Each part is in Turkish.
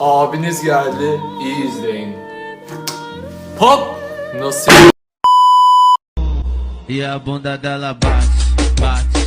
Abiniz geldi, iyi izleyin. Hop! Nasıl? E a bunda dela bate, bate,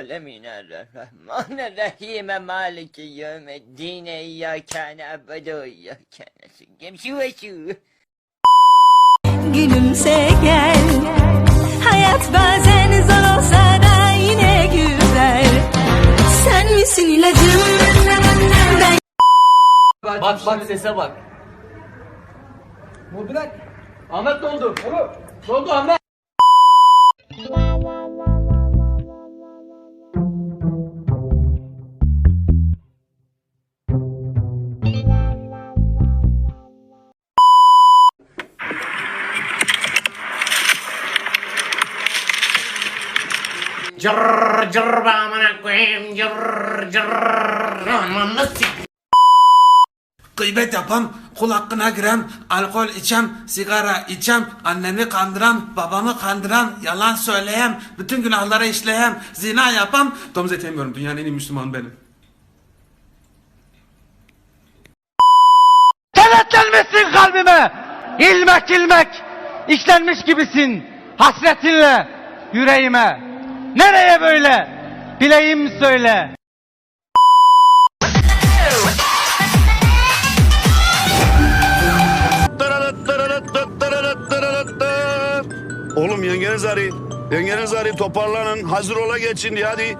العالمين الرحمن الرحيم مالك يوم الدين إياك نعبد وإياك نستعين شو شو Gülümse gel Hayat bazen zor olsa da yine güzel. Sen misin ilacım? Ben... Bak bak sese bak. Murat Ahmet ne oldu? Ne Ahmet? Cır cır bağımına koyayım cır cır aman nasıl Gıybet yapan, kul hakkına giren, alkol içen, sigara içen, annemi kandıran, babamı kandıran, yalan söyleyen, bütün günahları işleyen, zina yapan, domuz eti yemiyorum. Dünyanın en iyi Müslümanı benim. Kenetlenmişsin kalbime. İlmek ilmek işlenmiş gibisin hasretinle yüreğime. Nereye böyle? Bileyim söyle. Oğlum yengeniz arayın. Yengeniz arayın toparlanın. Hazır ola geçin diye hadi.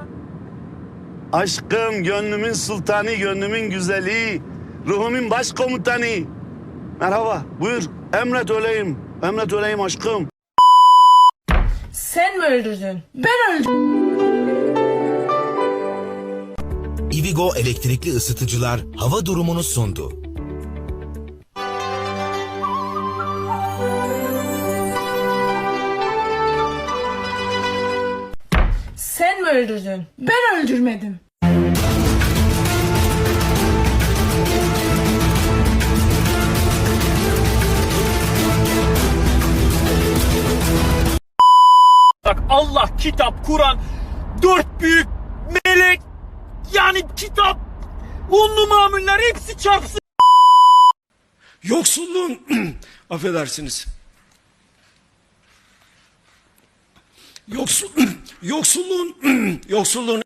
Aşkım gönlümün sultanı, gönlümün güzeli. Ruhumun başkomutanı. Merhaba buyur. Emret öleyim. Emret öleyim aşkım. Sen mi öldürdün? Ben öldürdüm. Ivigo elektrikli ısıtıcılar hava durumunu sundu. Sen mi öldürdün? Ben öldürmedim. Allah, kitap, Kur'an, dört büyük melek, yani kitap, unlu mamuller hepsi çarpsın. Yoksulluğun affedersiniz. Yoksul yoksulluğun yoksulluğun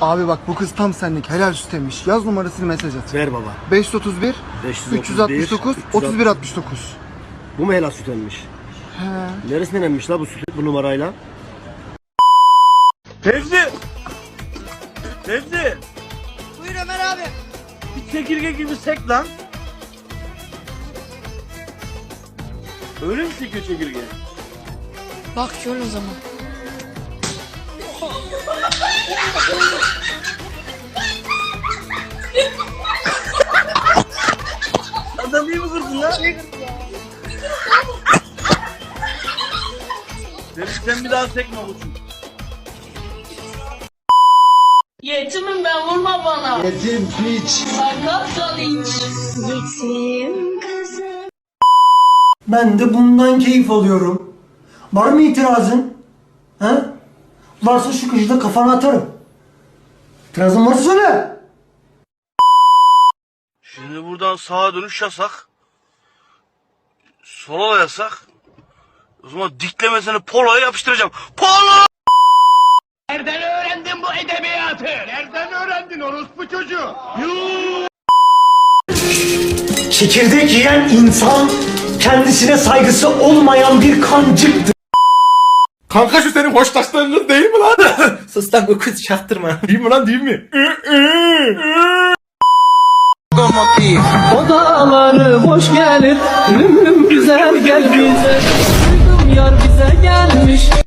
Abi bak bu kız tam senlik helal süt demiş. Yaz numarasını mesaj at. ver baba. 531 369 31 69. Bu mu helal süt emmiş? He. Neresinden emmiş la bu süt bu numarayla? Fevzi! Fevzi! Buyur Ömer abi. Bir çekirge gibi sek lan. Öyle mi sekiyor çekirge? Bak şöyle o zaman. Adam iyi mi kırdın lan? Sen bir daha sekme koçum. Yetimim ben vurma bana. Yetim piç. Sakatsan hiç. Yetim kızım Ben de bundan keyif alıyorum. Var mı itirazın? He? Varsa şu köşede kafana atarım. İtirazın varsa söyle. Şimdi buradan sağa dönüş yasak. Sola da yasak. O zaman diklemesini poloya yapıştıracağım. Polo! Nereden öğrendin bu edebiyatı? Nereden öğrendin orospu çocuğu? Çekirdek yiyen insan kendisine saygısı olmayan bir kancıktır. Kanka şu senin hoşlaştığın kız değil mi lan? Sus lan bu kız çaktırma. değil mi lan değil mi? Odaları boş gelir, ölüm güzel gel bize. Yar bize gelmiş.